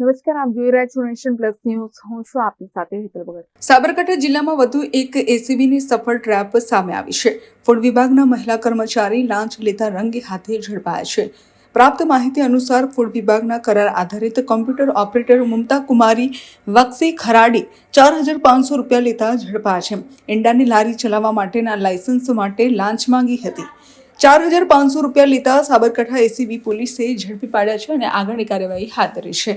નમસ્કાર, આપ જોઈ રહ્યા છો નેશન પ્લસ ન્યૂઝ. હું છું આપની સાથે હેતલ ભગત. સાબરકાંઠા જિલ્લામાં વધુ એક એસીબીની સફળ ટ્રેપ સામે આવી છે. ફૂડ વિભાગના મહિલા કર્મચારી લાંચ લેતા રંગે હાથે ઝડપાયા છે. પ્રાપ્ત માહિતી અનુસાર ફૂડ વિભાગના કરાર આધારિત કોમ્પ્યુટર ઓપરેટર મમતા કુમારી વક્સી ખરાડી ચાર હજાર પાંચસો રૂપિયા લેતા ઝડપાયા છે. ઈંડાની લારી ચલાવવા માટેના લાયસન્સ માટે લાંચ માંગી હતી. ચાર હજાર પાંચસો રૂપિયા લેતા સાબરકાંઠા એસીબી પોલીસે ઝડપી પાડ્યા છે અને આગળની કાર્યવાહી હાથ ધરી છે.